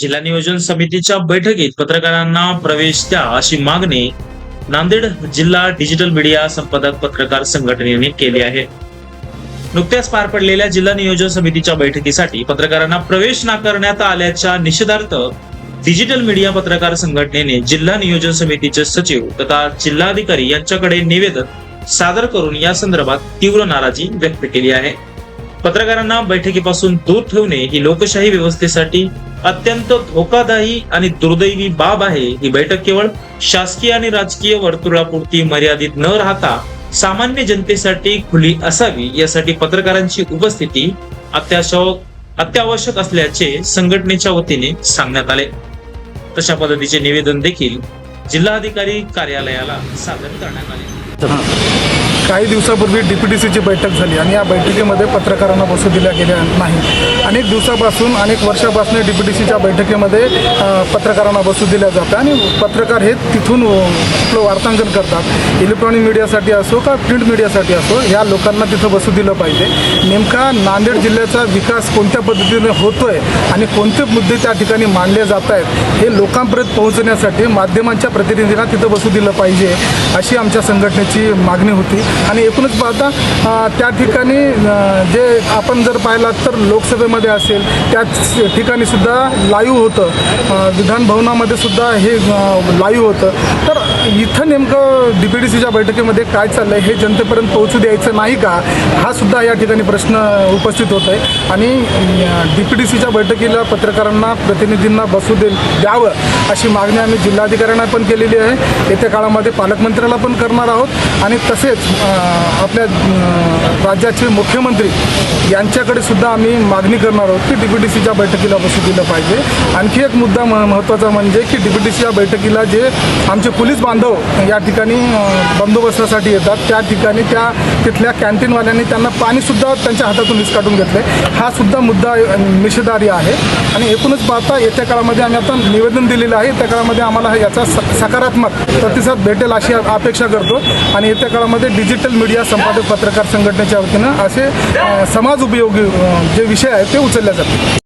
जिल्हा नियोजन समितीच्या बैठकीत पत्रकारांना प्रवेश द्या अशी मागणी नांदेड जिल्हा डिजिटल मीडिया संपादक पत्रकार संघटनेने केली आहे. नुकत्याच पार पडलेल्या जिल्हा नियोजन समितीच्या बैठकीसाठी पत्रकारांना प्रवेश नाकारण्यात आल्याच्या निषेधार्थ डिजिटल मीडिया पत्रकार संघटनेने जिल्हा नियोजन समितीचे सचिव तथा जिल्हाधिकारी यांच्याकडे निवेदन सादर करून या संदर्भात तीव्र नाराजी व्यक्त केली आहे. पत्रकारांना बैठकीपासून दूर ठेवणे ही लोकशाही व्यवस्थेसाठी अत्यंत धोकादायी आणि दुर्दैवी बाब आहे ही बैठक केवळ शासकीय आणि राजकीय वर्तुळापुरती मर्यादित न राहता सामान्य जनतेसाठी खुली असावी यासाठी पत्रकारांची उपस्थिती अत्यावश्यक अत्यावश्यक असल्याचे संघटनेच्या वतीने सांगण्यात आले. तशा पद्धतीचे निवेदन देखील जिल्हाधिकारी कार्यालयाला सादर करण्यात आले. काही दिवसापूर्वी डी पी डी सीची बैठक झाली आणि या बैठकीमध्ये पत्रकारांना बसू दिल्या गेल्या नाही अनेक दिवसापासून अनेक वर्षापासून डी पी डी सीच्या बैठकीमध्ये पत्रकारांना बसू दिल्या जातं आणि पत्रकार हे तिथून आपलं वार्तांकन करतात. इलेक्ट्रॉनिक मीडियासाठी असो का प्रिंट मीडियासाठी असो या लोकांना तिथं बसू दिलं पाहिजे. नेमका नांदेड जिल्ह्याचा विकास कोणत्या पद्धतीने होतो आहे आणि कोणते मुद्दे त्या ठिकाणी मांडले जात आहेत हे लोकांपर्यंत पोहोचण्यासाठी माध्यमांच्या प्रतिनिधींना तिथं बसू दिलं पाहिजे अशी आमच्या संघटनेची मागणी होती. आणि एकूणच पाहता त्या ठिकाणी जे आपण जर पाहिलात तर लोकसभेमध्ये असेल त्याच ठिकाणी सुद्धा लाईव्ह होतं. विधान भवनामध्ये सुद्धा हे लाईव्ह होतं. तर इथं नेमकं डी पी डी सीच्या बैठकीमध्ये काय चाललं आहे हे जनतेपर्यंत पोहोचू द्यायचं नाही का हा सुद्धा या ठिकाणी प्रश्न उपस्थित होत आहे आणि डी पी डी सीच्या बैठकीला पत्रकारांना प्रतिनिधींना बसू दे द्यावं अशी मागणी आम्ही जिल्हाधिकाऱ्यांना पण केलेली आहे. येत्या काळामध्ये पालकमंत्र्याला पण करणार आहोत. आणि तसेच आपल्या राज्याचे मुख्यमंत्री यांच्याकडे सुद्धा आम्ही मागणी करणार आहोत की डी पी डी सीच्या बैठकीला बसू दिलं पाहिजे. आणखी एक मुद्दा म महत्त्वाचा म्हणजे की डी पी डी सीच्या बैठकीला जे आमचे पोलीस बांधव या ठिकाणी बंदोबस्तासाठी येतात. त्या ठिकाणी त्या तिथल्या कॅन्टीनवाल्यांनी त्यांना पाणीसुद्धा त्यांच्या हातातून विस्काटून घेतले हा सुद्धा मुद्दा अ, निषेधार्ह आहे. आणि एकूणच पाहता येत्या काळामध्ये आम्ही आता निवेदन दिलेलं आहे. त्या काळामध्ये आम्हाला याचा स- सकारात्मक प्रतिसाद भेटेल अशी अपेक्षा करतो. आणि येत्या काळामध्ये डिजिटल मीडिया संपादक पत्रकार संघटनेच्या वतीनं असे समाज उपयोगी जे विषय आहेत ते उचलले जातील.